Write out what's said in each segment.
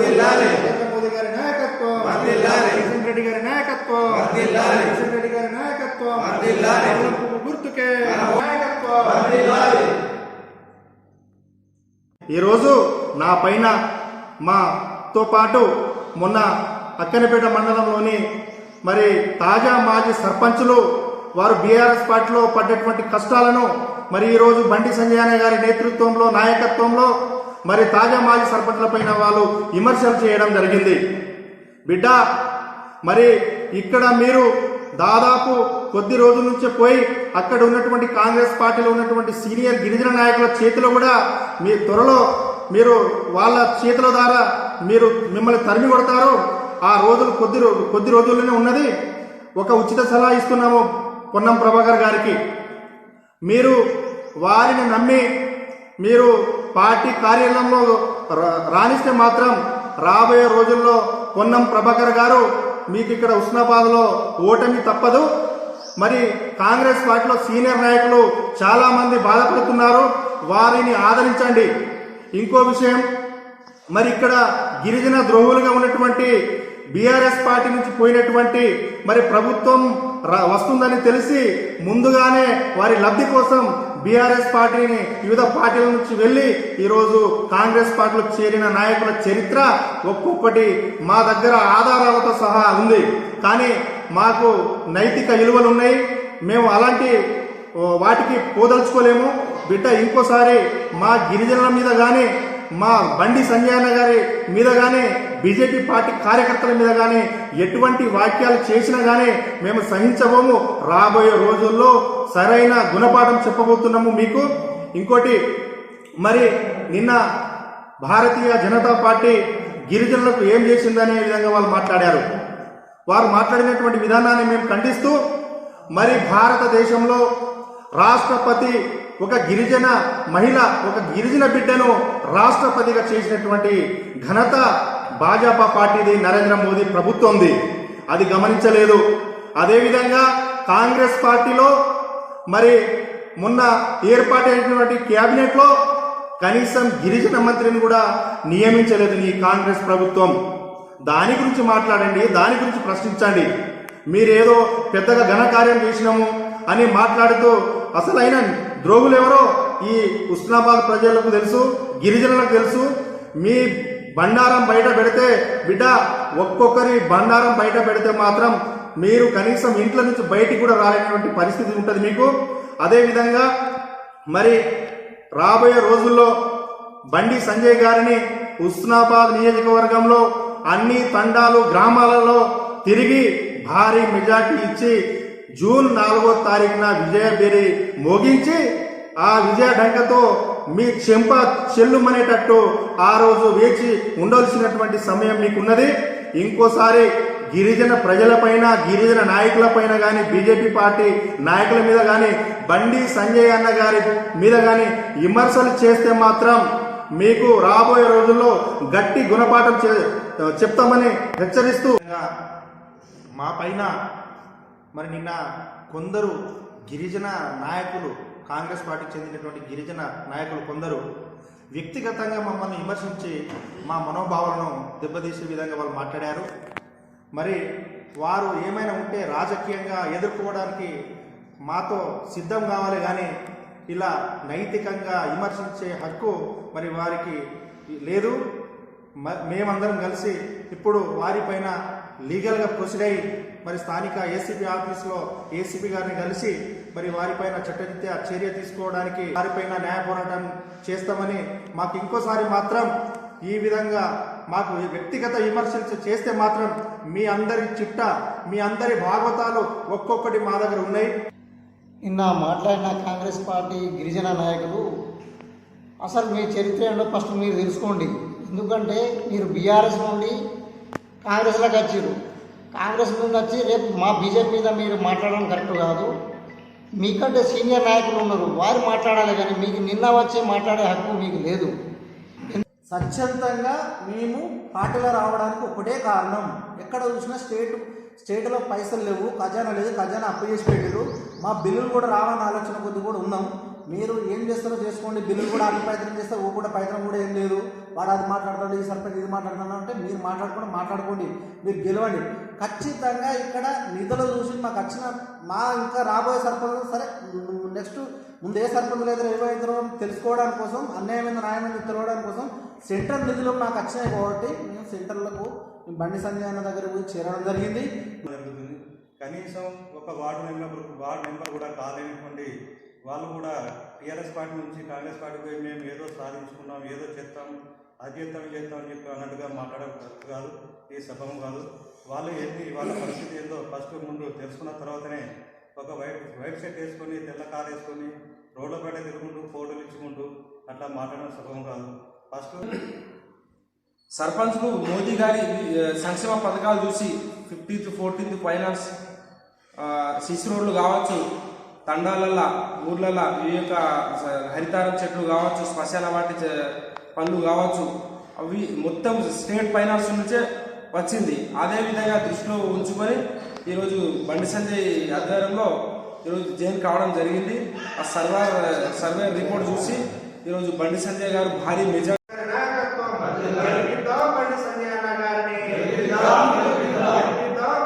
మోదీ గారి నాయకత్వం. కిషన్ రెడ్డి గారి నాయకత్వం. కిషన్ రెడ్డి గారి నాయకత్వం. గుర్తుకే. నాయకత్వం. ఈరోజు నా పైన మాతో పాటు మొన్న అక్కనపేట మండలంలోని మరి తాజా మాజీ సర్పంచులు వారు బీఆర్ఎస్ పార్టీలో పడ్డటువంటి కష్టాలను మరి ఈరోజు బండి సంజయ్ గారి నేతృత్వంలో నాయకత్వంలో మరి తాజా మాజీ సర్పంచుల పైన వాళ్ళు విమర్శలు చేయడం జరిగింది. బిడ్డ మరి ఇక్కడ మీరు దాదాపు కొద్ది రోజుల నుంచే పోయి అక్కడ ఉన్నటువంటి కాంగ్రెస్ పార్టీలో ఉన్నటువంటి సీనియర్ గిరిజన నాయకుల చేతిలో కూడా మీ త్వరలో మీరు వాళ్ళ చేతుల ద్వారా మీరు మిమ్మల్ని తరిమి కొడతారు ఆ రోజులు కొద్ది రోజు కొద్ది రోజుల్లోనే ఉన్నది. ఒక ఉచిత సలహా ఇస్తున్నాము పొన్నం ప్రభాకర్ గారికి. మీరు వారిని నమ్మి మీరు పార్టీ కార్యాలయంలో రా- రాణిస్తే మాత్రం రాబోయే రోజుల్లో పొన్నం ప్రభాకర్ గారు మీకు ఇక్కడ ఉస్నాబాద్లో ఓటమి తప్పదు. మరి కాంగ్రెస్ పార్టీలో సీనియర్ నాయకులు చాలామంది బాధపడుతున్నారు. వారిని ఆదరించండి. ఇంకో విషయం మరి ఇక్కడ గిరిజన ద్రోహులుగా ఉన్నటువంటి బీఆర్ఎస్ పార్టీ నుంచి పోయినటువంటి మరి ప్రభుత్వం రా- వస్తుందని తెలిసి ముందుగానే వారి లబ్ధి కోసం బీఆర్ఎస్ పార్టీని వివిధ పార్టీల నుంచి వెళ్ళి ఈరోజు కాంగ్రెస్ పార్టీలో చేరిన నాయకుల చరిత్ర ఒక్కొక్కటి మా దగ్గర ఆధారాలతో సహా ఉంది. కానీ మాకు నైతిక విలువలు ఉన్నాయి. మేము అలాంటి వాటికి పోదలుచుకోలేము. బిడ్డ ఇంకోసారి మా గిరిజనుల మీద కానీ మా బండి సంజయ్ అన్న గారి మీద కానీ బీజేపీ పార్టీ కార్యకర్తల మీద కానీ ఎటువంటి వాక్యాలు చేసినా కానీ మేము సహించబోము. రాబోయే రోజుల్లో సరైన గుణపాఠం చెప్పబోతున్నాము మీకు. ఇంకోటి మరి నిన్న భారతీయ జనతా పార్టీ గిరిజనులకు ఏం చేసిందనే విధంగా వాళ్ళు మాట్లాడారు. వారు మాట్లాడినటువంటి విధానాన్ని మేము ఖండిస్తూ మరి భారతదేశంలో రాష్ట్రపతి ఒక గిరిజన మహిళ ఒక గిరిజన బిడ్డను రాష్ట్రపతిగా చేసినటువంటి ఘనత భాజపా పార్టీది నరేంద్ర మోదీ ప్రభుత్వంది. అది గమనించలేదు. అదేవిధంగా కాంగ్రెస్ పార్టీలో మరి మొన్న ఏర్పాటైనటువంటి క్యాబినెట్లో కనీసం గిరిజన మంత్రిని కూడా నియమించలేదు ఈ కాంగ్రెస్ ప్రభుత్వం. దాని గురించి మాట్లాడండి దాని గురించి ప్రశ్నించండి. మీరేదో పెద్దగా ఘనకార్యం చేసినాము అని మాట్లాడుతూ అసలైన ద్రోగులు ఎవరో ఈ ఉస్నాబాద్ ప్రజలకు తెలుసు గిరిజనులకు తెలుసు. మీ బండారం బయట పెడితే బిడ్డ ఒక్కొక్కరి బండారం బయట పెడితే మాత్రం మీరు కనీసం ఇంట్లో నుంచి బయటికి కూడా రాలేనటువంటి పరిస్థితి ఉంటుంది మీకు. అదేవిధంగా మరి రాబోయే రోజుల్లో బండి సంజయ్ గారిని ఉస్నాబాద్ నియోజకవర్గంలో అన్ని తండాలు గ్రామాలలో తిరిగి భారీ మెజార్టీ ఇచ్చి జూన్ నాలుగో తారీఖున విజయబేరి మోగించి ఆ విజయ డంకతో మీ చెంప చెల్లుమనేటట్టు ఆ రోజు వేచి ఉండవలసినటువంటి సమయం మీకున్నది. ఇంకోసారి గిరిజన ప్రజలపైన గిరిజన నాయకులపైన కానీ బీజేపీ పార్టీ నాయకుల మీద కానీ బండి సంజయ్ అన్న గారి మీద కానీ విమర్శలు చేస్తే మాత్రం మీకు రాబోయే రోజుల్లో గట్టి గుణపాఠం చే- చెప్తామని హెచ్చరిస్తూ మా పైన మరి నిన్న కొందరు గిరిజన నాయకులు కాంగ్రెస్ పార్టీకి చెందినటువంటి గిరిజన నాయకులు కొందరు వ్యక్తిగతంగా మమ్మల్ని విమర్శించి మా మనోభావాలను దెబ్బతీసే విధంగా వాళ్ళు మాట్లాడారు. మరి వారు ఏమైనా ఉంటే రాజకీయంగా ఎదుర్కోవడానికి మాతో సిద్ధం కావాలి కానీ ఇలా నైతికంగా విమర్శించే హక్కు మరి వారికి లేదు. మ- మేమందరం కలిసి ఇప్పుడు వారిపైన లీగల్గా ప్రొసీడ్ అయ్యి మరి స్థానిక ఏసీబీ ఆఫీస్లో ఏసీబీ గారిని కలిసి మరి వారిపైన చట్టరీత్యా చర్య తీసుకోవడానికి వారిపైన న్యాయ పోరాటం చేస్తామని మాకు ఇంకోసారి మాత్రం ఈ విధంగా మాకు వ్యక్తిగత విమర్శలు చేస్తే మాత్రం మీ అందరి చిట్ట మీ అందరి భాగవతాలు ఒక్కొక్కటి మా దగ్గర ఉన్నాయి. నిన్న మాట్లాడిన కాంగ్రెస్ పార్టీ గిరిజన నాయకులు అసలు మీ చరిత్ర ఏంటో ఫస్ట్ మీరు తెలుసుకోండి. ఎందుకంటే మీరు బీఆర్ఎస్ నుండి కాంగ్రెస్లోకి వచ్చారు కాంగ్రెస్ నుండి వచ్చి రేపు మా బీజేపీ మీద మీరు మాట్లాడడం కరెక్ట్ కాదు. మీకంటే సీనియర్ నాయకులు ఉన్నారు. వారు మాట్లాడాలి కానీ మీకు నిన్న వచ్చి మాట్లాడే హక్కు మీకు లేదు. స్వచ్ఛందంగా మేము పార్టీలో రావడానికి ఒకటే కారణం. ఎక్కడ చూసినా స్టేట్ స్టేట్లో పైసలు లేవు ఖజానా లేదు ఖజానా అప్పు చేసి పెట్టారు మా బిల్లులు కూడా రావాలని ఆలోచన కొద్ది కూడా ఉన్నాం. మీరు ఏం చేస్తారో చేసుకోండి. బిల్లులు కూడా అన్ని ప్రయత్నం చేస్తే ఓ కూడా ప్రయత్నం కూడా ఏం లేదు. వాడు అది మాట్లాడతాడు ఈ సర్పంచ్ ఇది మాట్లాడుతున్నాడు అంటే మీరు మాట్లాడుకోండి మాట్లాడుకోండి మీరు గెలవండి. ఖచ్చితంగా ఇక్కడ నిధులు చూసి మాకు వచ్చిన మా ఇంకా రాబోయే సర్పంచ్ సరే నెక్స్ట్ ముందు ఏ సర్పంచ్ లేదా ఏమైందో తెలుసుకోవడానికి కోసం అన్యాయమైన న్యాయమైన తెలవడానికి కోసం సెంట్రల్ నిధులు మాకు వచ్చినాయి కాబట్టి మేము సెంటర్లకు బండి సంజయ్ అన్న దగ్గర పోయి చేరడం జరిగింది. జరుగుతుంది కనీసం ఒక వార్డు మెంబర్ వార్డు మెంబర్ కూడా కాలేనటువంటి వాళ్ళు కూడా టీఆర్ఎస్ పార్టీ నుంచి కాంగ్రెస్ పార్టీ పోయి మేము ఏదో సాధించుకున్నాం ఏదో చెప్తాం అది చేస్తాం చేస్తాం అని చెప్పి అన్నట్టుగా మాట్లాడడం కరెక్ట్ కాదు ఈ సభం కాదు. వాళ్ళు ఏంటి వాళ్ళ పరిస్థితి ఏందో ఫస్ట్ ముందు తెలుసుకున్న తర్వాతనే ఒక వైట్ వైట్ షర్ట్ వేసుకొని తెల్ల కారు వేసుకొని రోడ్ల బయట తిరుగుకుంటూ ఫోటోలు ఇచ్చుకుంటూ అట్లా మాట్లాడడం సభం కాదు. ఫస్ట్ సర్పంచ్లు మోదీ గారి సంక్షేమ పథకాలు చూసి ఫిఫ్టీన్త్ ఫోర్టీన్త్ ఫైనాన్స్ సిసి రోడ్లు కావచ్చు తండాలల్లా ఊర్లల్లా ఈ యొక్క హరితారం చెట్లు కావచ్చు శ్మశాన వాటి పళ్ళు పనులు కావచ్చు అవి మొత్తం స్టేట్ ఫైనాన్స్ నుంచే వచ్చింది. అదేవిధంగా దృష్టిలో ఉంచుకొని ఈరోజు బండి సంజయ్ ఆధ్వర్యంలో ఈరోజు జైన్ కావడం జరిగింది. ఆ సర్వే సర్వే రిపోర్ట్ చూసి ఈరోజు బండి సంజయ్ గారు భారీ మెజార్ నాయకత్వం గెలిపిద్దాం బండి సంజయ్ అన్న గారిని గెలిపిద్దాం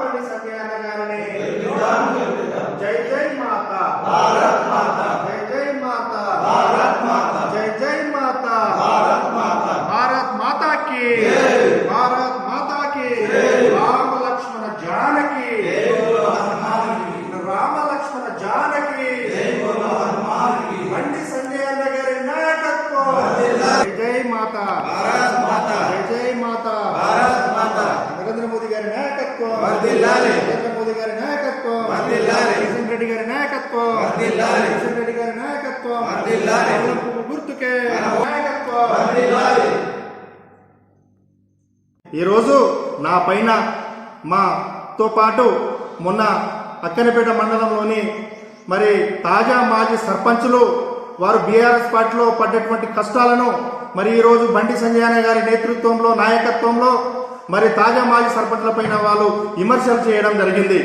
బండి సంజయ్ అన్న గారిని జై జై మాత భారత్ మాత జై జై మాత భారత్ మాత జై జై మాత భారత్ మాత భారత్ మాతా కి భారత్ మాతా కి రామ లక్ష్మణ జానకి రామ లక్ష్మణ జానకి బండి సంజయ్ అన్న గారి నాయకత్వం జై జై మాత భారత్ మాత జై జై మాత భారత్ మాత నరేంద్ర మోదీ గారి నాయకత్వం నరేంద్ర మోదీ గారి నాయకత్వం కిషన్ రెడ్డి గారి నాయకత్వం. కిషన్ రెడ్డి గారి నాయకత్వం. కమలం పువ్వు గుర్తుకే నాయకత్వం. ఈరోజు నా పైన మాతో పాటు మొన్న అక్కనపేట మండలంలోని మరి తాజా మాజీ సర్పంచులు వారు బీఆర్ఎస్ పార్టీలో పడ్డటువంటి కష్టాలను మరి ఈరోజు బండి సంజయ్ అన్న గారి నేతృత్వంలో నాయకత్వంలో మరి తాజా మాజీ సర్పంచుల పైన వాళ్ళు విమర్శలు చేయడం జరిగింది.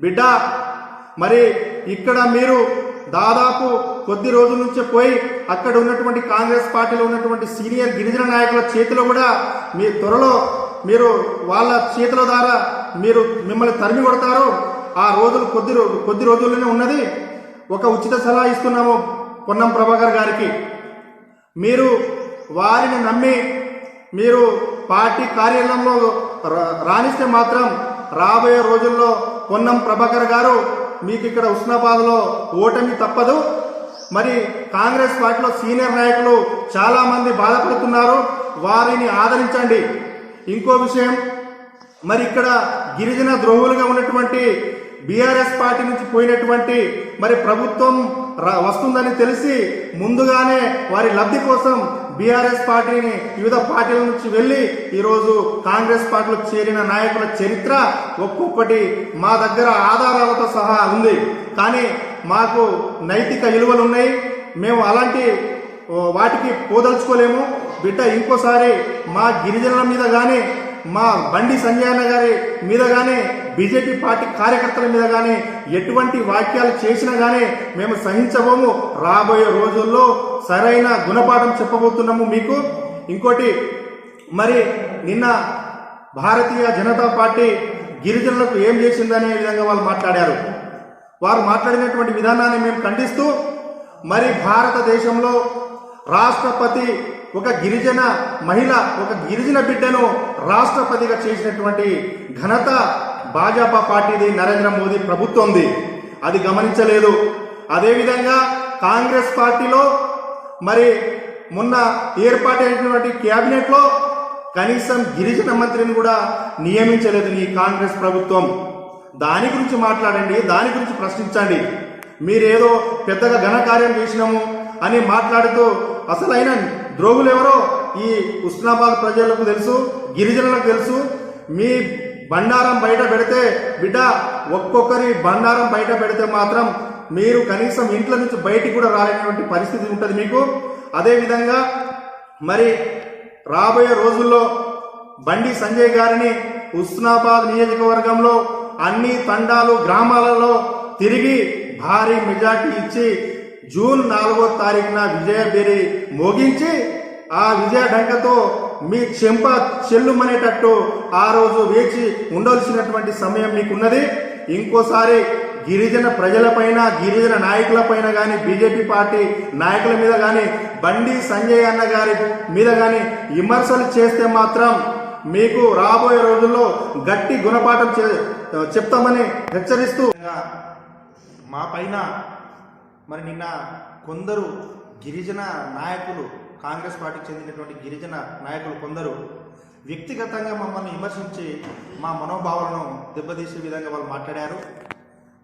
బిడ్డ మరి ఇక్కడ మీరు దాదాపు కొద్ది రోజుల నుంచే పోయి అక్కడ ఉన్నటువంటి కాంగ్రెస్ పార్టీలో ఉన్నటువంటి సీనియర్ గిరిజన నాయకుల చేతిలో కూడా మీ త్వరలో మీరు వాళ్ళ చేతుల ద్వారా మీరు మిమ్మల్ని తరిమి కొడతారు. ఆ రోజులు కొద్ది రోజు కొద్ది రోజుల్లోనే ఉన్నది. ఒక ఉచిత సలహా ఇస్తున్నాము పొన్నం ప్రభాకర్ గారికి. మీరు వారిని నమ్మి మీరు పార్టీ కార్యాలయంలో రా- రాణిస్తే మాత్రం రాబోయే రోజుల్లో పొన్నం ప్రభాకర్ గారు మీకు ఇక్కడ ఉస్నాబాద్లో ఓటమి తప్పదు. మరి కాంగ్రెస్ పార్టీలో సీనియర్ నాయకులు చాలామంది బాధపడుతున్నారు. వారిని ఆదరించండి. ఇంకో విషయం మరి ఇక్కడ గిరిజన ద్రోహులుగా ఉన్నటువంటి బీఆర్ఎస్ పార్టీ నుంచి పోయినటువంటి మరి ప్రభుత్వం రా- వస్తుందని తెలిసి ముందుగానే వారి లబ్ధి కోసం బీఆర్ఎస్ పార్టీని వివిధ పార్టీల నుంచి వెళ్ళి ఈరోజు కాంగ్రెస్ పార్టీలో చేరిన నాయకుల చరిత్ర ఒక్కొక్కటి మా దగ్గర ఆధారాలతో సహా ఉంది. కానీ మాకు నైతిక విలువలు ఉన్నాయి. మేము అలాంటి వాటికి పోదలుచుకోలేము. బిడ్డ ఇంకోసారి మా గిరిజనుల మీద కానీ మా బండి సంజయన గారి మీద కానీ బీజేపీ పార్టీ కార్యకర్తల మీద కానీ ఎటువంటి వాక్యాలు చేసినా కానీ మేము సహించబోము. రాబోయే రోజుల్లో సరైన గుణపాఠం చెప్పబోతున్నాము మీకు. ఇంకోటి మరి నిన్న భారతీయ జనతా పార్టీ గిరిజనులకు ఏం చేసిందనే విధంగా వాళ్ళు మాట్లాడారు. వారు మాట్లాడినటువంటి విధానాన్ని మేము ఖండిస్తూ మరి భారతదేశంలో రాష్ట్రపతి ఒక గిరిజన మహిళ ఒక గిరిజన బిడ్డను రాష్ట్రపతిగా చేసినటువంటి ఘనత భాజపా పార్టీది నరేంద్ర మోదీ ప్రభుత్వంది. అది గమనించలేదు. అదేవిధంగా కాంగ్రెస్ పార్టీలో మరి మొన్న ఏర్పాటైనటువంటి క్యాబినెట్లో కనీసం గిరిజన మంత్రిని కూడా నియమించలేదు ఈ కాంగ్రెస్ ప్రభుత్వం. దాని గురించి మాట్లాడండి దాని గురించి ప్రశ్నించండి. మీరేదో పెద్దగా ఘనకార్యం చేసినాము అని మాట్లాడుతూ అసలైన ద్రోగులు ఎవరో ఈ ఉస్నాబాద్ ప్రజలకు తెలుసు గిరిజనులకు తెలుసు. మీ బండారం బయట పెడితే బిడ్డ ఒక్కొక్కరి బండారం బయట పెడితే మాత్రం మీరు కనీసం ఇంట్లో నుంచి బయటికి కూడా రాలేనటువంటి పరిస్థితి ఉంటుంది మీకు. అదేవిధంగా మరి రాబోయే రోజుల్లో బండి సంజయ్ గారిని ఉస్నాబాద్ నియోజకవర్గంలో అన్ని తండాలు గ్రామాలలో తిరిగి భారీ మెజార్టీ ఇచ్చి జూన్ నాలుగో తారీఖున విజయబేరి మోగించి ఆ విజయ డంకతో మీ చెంప చెల్లుమనేటట్టు ఆ రోజు వేచి ఉండవలసినటువంటి సమయం మీకున్నది. ఇంకోసారి గిరిజన ప్రజలపైన గిరిజన నాయకులపైన కానీ బీజేపీ పార్టీ నాయకుల మీద కానీ బండి సంజయ్ అన్న గారి మీద కానీ విమర్శలు చేస్తే మాత్రం మీకు రాబోయే రోజుల్లో గట్టి గుణపాఠం చే- చెప్తామని హెచ్చరిస్తూ మా పైన మరి నిన్న కొందరు గిరిజన నాయకులు కాంగ్రెస్ పార్టీకి చెందినటువంటి గిరిజన నాయకులు కొందరు వ్యక్తిగతంగా మమ్మల్ని విమర్శించి మా మనోభావాలను దెబ్బతీసే విధంగా వాళ్ళు మాట్లాడారు.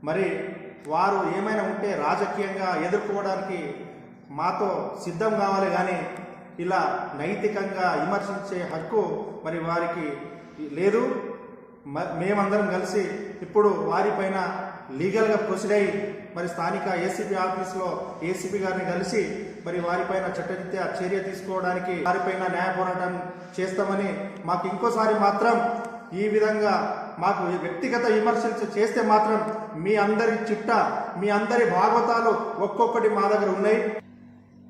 మరి వారు ఏమైనా ఉంటే రాజకీయంగా ఎదుర్కోవడానికి మాతో సిద్ధం కావాలి కానీ ఇలా నైతికంగా విమర్శించే హక్కు మరి వారికి లేదు. మ- మేమందరం కలిసి ఇప్పుడు వారిపైన లీగల్గా ప్రొసీడ్ అయ్యి మరి స్థానిక ఏసీబీ ఆఫీస్లో ఏసీబీ గారిని కలిసి మరి వారిపైన చట్టరీత్యా చర్య తీసుకోవడానికి వారిపైన న్యాయ పోరాటం చేస్తామని మాకు ఇంకోసారి మాత్రం ఈ విధంగా మాకు వ్యక్తిగత విమర్శలు చేస్తే మాత్రం మీ అందరి చిట్ట మీ అందరి భాగవతాలు ఒక్కొక్కటి మా దగ్గర ఉన్నాయి.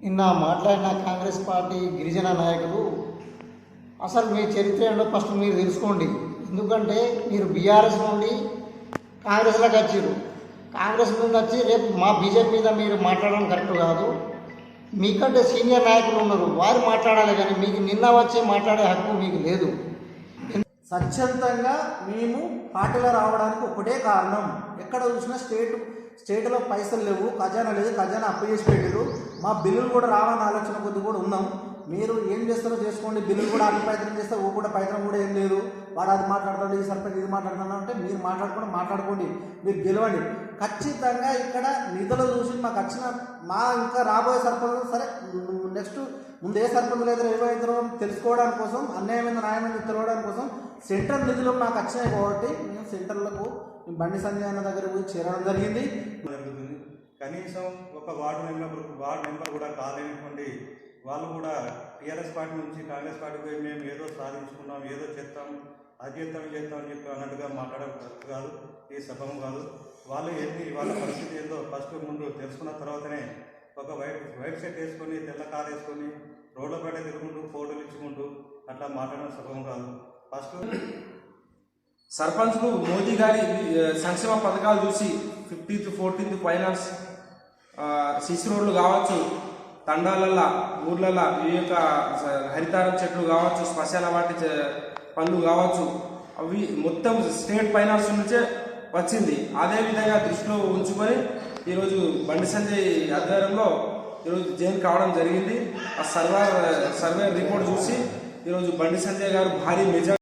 నిన్న మాట్లాడిన కాంగ్రెస్ పార్టీ గిరిజన నాయకులు అసలు మీ చరిత్ర ఏంటో ఫస్ట్ మీరు తెలుసుకోండి. ఎందుకంటే మీరు బీఆర్ఎస్ నుండి కాంగ్రెస్లోకి వచ్చారు కాంగ్రెస్ మీద వచ్చి రేపు మా బీజేపీ మీద మీరు మాట్లాడడం కరెక్ట్ కాదు. మీకంటే సీనియర్ నాయకులు ఉన్నారు. వారు మాట్లాడాలి కానీ మీకు నిన్న వచ్చి మాట్లాడే హక్కు మీకు లేదు. స్వచ్ఛందంగా మేము పార్టీలో రావడానికి ఒకటే కారణం. ఎక్కడ చూసినా స్టేట్ స్టేట్లో పైసలు లేవు ఖజానా లేదు ఖజానా అప్పు చేసి పెట్టారు మా బిల్లులు కూడా రావని ఆలోచన కొద్ది కూడా ఉన్నాం. మీరు ఏం చేస్తారో చేసుకోండి. బిల్లులు కూడా అన్ని ప్రయత్నం చేస్తే ఓ కూడా ప్రయత్నం కూడా ఏం లేదు. వాడు అది మాట్లాడతాడు ఈ సర్పంచ్ ఇది మాట్లాడతాడు అంటే మీరు మాట్లాడుకోండి మాట్లాడుకోండి మీరు గెలవండి. ఖచ్చితంగా ఇక్కడ నిధులు చూసి మాకు వచ్చిన మా ఇంకా రాబోయే సర్పంచ్ సరే నెక్స్ట్ ముందు ఏ సర్పంచ్ లేదా ఏమైందో తెలుసుకోవడానికి కోసం అన్యాయమైన న్యాయమైన తెలవడానికి కోసం సెంట్రల్ నిధులు మాకు వచ్చినాయి కాబట్టి మేము సెంటర్లకు బండి సంజయ్ అన్న దగ్గర పోయి చేరడం జరిగింది. జరుగుతుంది కనీసం ఒక వార్డు మెంబర్ వార్డు మెంబర్ కూడా కాలేనటువంటి వాళ్ళు కూడా టీఆర్ఎస్ పార్టీ నుంచి కాంగ్రెస్ పార్టీకి పోయి మేము ఏదో సాధించుకున్నాం ఏదో చెప్తాం అది చేస్తాం అని చెప్పి అన్నట్టుగా మాట్లాడడం కరెక్ట్ కాదు ఈ సభం కాదు. వాళ్ళు ఏంటి వాళ్ళ పరిస్థితి ఏందో ఫస్ట్ ముందు తెలుసుకున్న తర్వాతనే ఒక వైట్ వైట్ షర్ట్ వేసుకొని తెల్ల కారు వేసుకొని రోడ్ల బయట తిరుగుకుంటూ ఫోటోలు ఇచ్చుకుంటూ అట్లా మాట్లాడడం సభం కాదు. ఫస్ట్ సర్పంచ్లు మోదీ గారి సంక్షేమ పథకాలు చూసి ఫిఫ్టీన్త్ ఫోర్టీన్త్ ఫైనాన్స్ సిసి రోడ్లు కావచ్చు తండాలల్లా ఊర్లల్లా ఈ యొక్క హరితారం చెట్లు కావచ్చు శ్మశాన వాటి పళ్ళు పనులు కావచ్చు అవి మొత్తం స్టేట్ ఫైనాన్స్ నుంచే వచ్చింది. అదేవిధంగా దృష్టిలో ఉంచుకొని ఈరోజు బండి సంజయ్ ఆధ్వర్యంలో ఈరోజు జైన్ కావడం జరిగింది. ఆ సర్వే సర్వే రిపోర్ట్ చూసి ఈరోజు బండి సంజయ్ గారు భారీ మెజార్